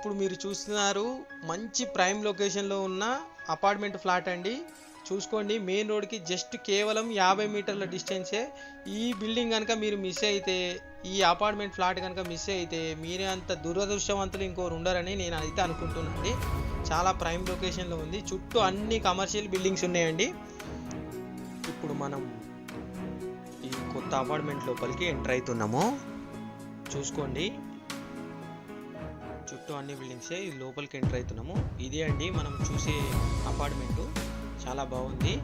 ఇప్పుడు మీరు చూస్తున్నారు మంచి ప్రైమ్ లొకేషన్లో ఉన్న అపార్ట్మెంట్ ఫ్లాట్ అండి. చూసుకోండి మెయిన్ రోడ్కి జస్ట్ కేవలం యాభై మీటర్ల డిస్టెన్సే. ఈ బిల్డింగ్ కనుక మీరు మిస్ అయితే ఈ అపార్ట్మెంట్ ఫ్లాట్ కనుక మిస్ అయితే మీరే అంత దురదృష్టవంతులు ఇంకోరు ఉండరని నేను అయితే అనుకుంటున్నానండి. చాలా ప్రైమ్ లొకేషన్లో ఉంది. చుట్టూ అన్ని కమర్షియల్ బిల్డింగ్స్ ఉన్నాయండి. ఇప్పుడు మనం ఈ కొత్త అపార్ట్మెంట్ లోపలికి ఎంటర్ అవుతున్నాము. చూసుకోండి. మొత్తం అన్ని బిల్డింగ్సే ఇది లోపలికి ఎంటర్ అవుతున్నాము. ఇదే అండి మనం చూసే అపార్ట్మెంటు చాలా బాగుంది.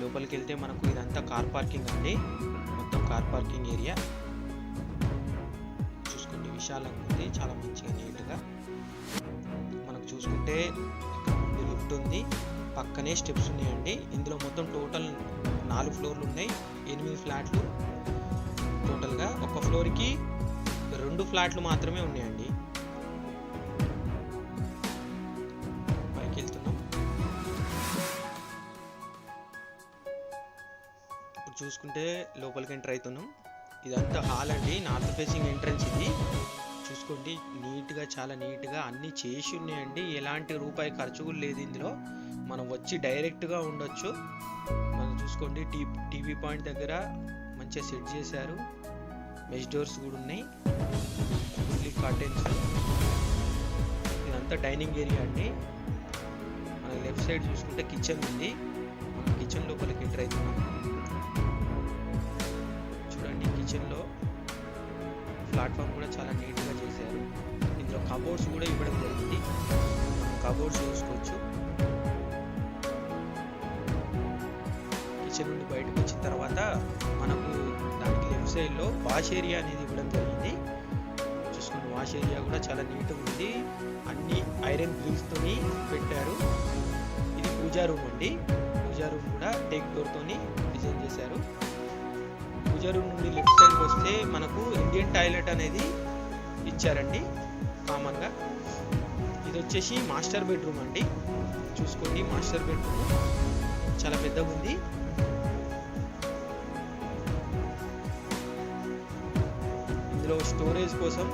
లోపలికి వెళ్తే మనకు ఇదంతా కార్ పార్కింగ్ అండి. మొత్తం కార్ పార్కింగ్ ఏరియా చూసుకుంటే విశాలంగా ఉంది. చాలా మంచిగా నీట్గా. మనకు చూసుకుంటే ఇక్కడ లిఫ్ట్ ఉంది. పక్కనే స్టెప్స్ ఉన్నాయండి. ఇందులో మొత్తం టోటల్ నాలుగు ఫ్లోర్లు ఉన్నాయి. ఎనిమిది ఫ్లాట్లు టోటల్గా ఒక ఫ్లోర్కి రెండు ఫ్లాట్లు మాత్రమే ఉన్నాయండి. పైకి వెళ్తున్నాం ఇప్పుడు చూసుకుంటే లోపలికి ఎంటర్ అవుతున్నాం. ఇదంతా హాల్ అండి. నార్త్ ఫేసింగ్ ఎంట్రన్స్ ఇది. చూసుకోండి నీట్గా చాలా నీట్గా అన్నీ చేసి ఉన్నాయండి. ఎలాంటి రూపాయి ఖర్చు కూడా లేదు ఇందులో. మనం వచ్చి డైరెక్ట్గా ఉండొచ్చు. మనం చూసుకోండి టీ టీవీ పాయింట్ దగ్గర మంచిగా సెట్ చేశారు. మెష్ డోర్స్ కూడా ఉన్నాయి. ఫుల్లీ కర్టెన్స్ ఇదంతా డైనింగ్ ఏరియా అండి. మన లెఫ్ట్ సైడ్ చూసుకుంటే కిచెన్ ఉంది. కిచెన్ లోపలికి ఎంటర్ అవుతున్నాం. చూడండి కిచెన్లో ప్లాట్ఫామ్ కూడా చాలా నీట్గా చేశారు. ఇందులో కబోర్డ్స్ కూడా ఇవ్వడం జరిగింది. కబోర్డ్స్ చూసుకోవచ్చు. కిచెన్ నుండి బయటకు వచ్చిన తర్వాత మనకు దానికి లెఫ్ట్ సైడ్లో వాష్ ఏరియా అనేది ఇవ్వడం జరిగింది. చూసుకోండి వాష్ ఏరియా కూడా చాలా నీట్గా ఉంది. అన్ని ఐరన్ గ్రిల్స్తోని పెట్టారు. ఇది పూజా రూమ్ అండి. పూజా రూమ్ కూడా టేక్ డోర్తోని డిజైన్ చేశారు. పూజా రూమ్ నుండి లెఫ్ట్ సైడ్కి వస్తే మనకు ఇండియన్ టాయిలెట్ అనేది ఇచ్చారండి కామన్గా ఇది వచ్చేసి మాస్టర్ బెడ్రూమ్ అండి. చూసుకోండి మాస్టర్ బెడ్రూమ్ చాలా పెద్దగా ఉంది. ఇందులో స్టోరేజ్ కోసం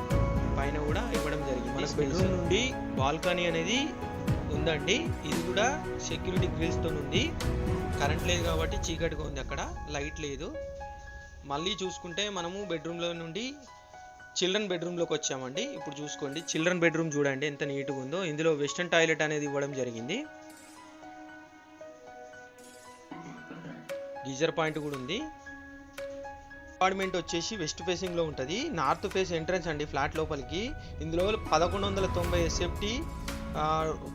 పైన కూడా ఇవ్వడం జరిగింది. మన బెడ్రూమ్ నుండి బాల్కనీ అనేది ఉందండి. ఇది కూడా సెక్యూరిటీ గ్రిల్స్తో ఉంది. కరెంట్ లేదు కాబట్టి చీకటిగా ఉంది అక్కడ. లైట్ లేదు. మళ్ళీ చూసుకుంటే మనము బెడ్రూమ్లో నుండి చిల్డ్రన్ బెడ్రూమ్లోకి వచ్చామండి. ఇప్పుడు చూసుకోండి. చిల్డ్రన్ బెడ్రూమ్ చూడండి. ఎంత నీట్గా ఉందో. ఇందులో వెస్టర్న్ టాయిలెట్ అనేది ఇవ్వడం జరిగింది. గీజర్ పాయింట్ కూడా ఉంది. అపార్ట్మెంట్ వచ్చేసి వెస్ట్ ఫేసింగ్లో ఉంటుంది. నార్త్ ఫేస్ ఎంట్రన్స్ అండి ఫ్లాట్ లోపలికి. ఇందులో పదకొండు వందల తొంభై ఎస్ఎఫ్టీ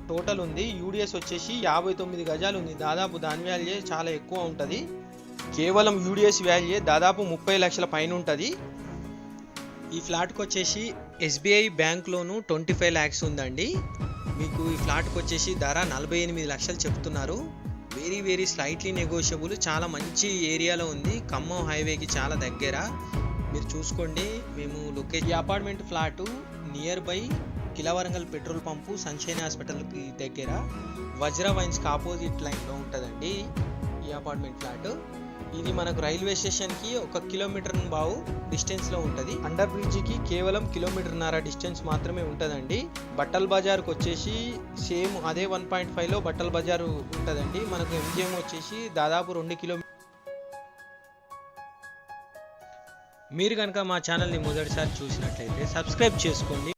టోటల్ ఉంది. యూడిఎస్ వచ్చేసి యాభై తొమ్మిది గజాలు ఉంది. దాదాపు దాని వాల్యూ చాలా ఎక్కువ ఉంటుంది. కేవలం యూడిఎస్ వాల్యూ దాదాపు ముప్పై లక్షల పైన ఉంటుంది. ఈ ఫ్లాట్కి వచ్చేసి SBI bank loan twenty five lakhs ఉందండి. మీకు ఈ ఫ్లాట్కి వచ్చేసి ధర నలభై ఎనిమిది లక్షలు చెప్తున్నారు. వెరీ వెరీ స్లైట్లీ నెగోషియబుల్ చాలా మంచి ఏరియాలో ఉంది. ఖమ్మం హైవేకి చాలా దగ్గర. మీరు చూసుకోండి. మేము లొకేషన్ ఈ అపార్ట్మెంట్ ఫ్లాటు నియర్ బై కిలవరంగల్ పెట్రోల్ పంపు సన్షైన్ హాస్పిటల్కి దగ్గర. వజ్ర వైన్స్కి ఆపోజిట్ లైన్లో ఉంటుందండి ఈ అపార్ట్మెంట్ ఫ్లాట్ ఇది మనకు రైల్వే స్టేషన్కి ఒక కిలోమీటర్ బావు డిస్టెన్స్లో ఉంటుంది. అండర్ బ్రిడ్జికి కేవలం కిలోమీటర్న్నర డిస్టెన్స్ మాత్రమే ఉంటుందండి. బట్టల్ బజార్కి వచ్చేసి సేమ్ అదే వన్ పాయింట్ ఫైవ్లో బట్టల్ బజార్ ఉంటుందండి. మనకు ఎంజిఎం వచ్చేసి దాదాపు రెండు కిలో మీరు కనుక మా ఛానల్ని మొదటిసారి చూసినట్లయితే సబ్స్క్రైబ్ చేసుకోండి.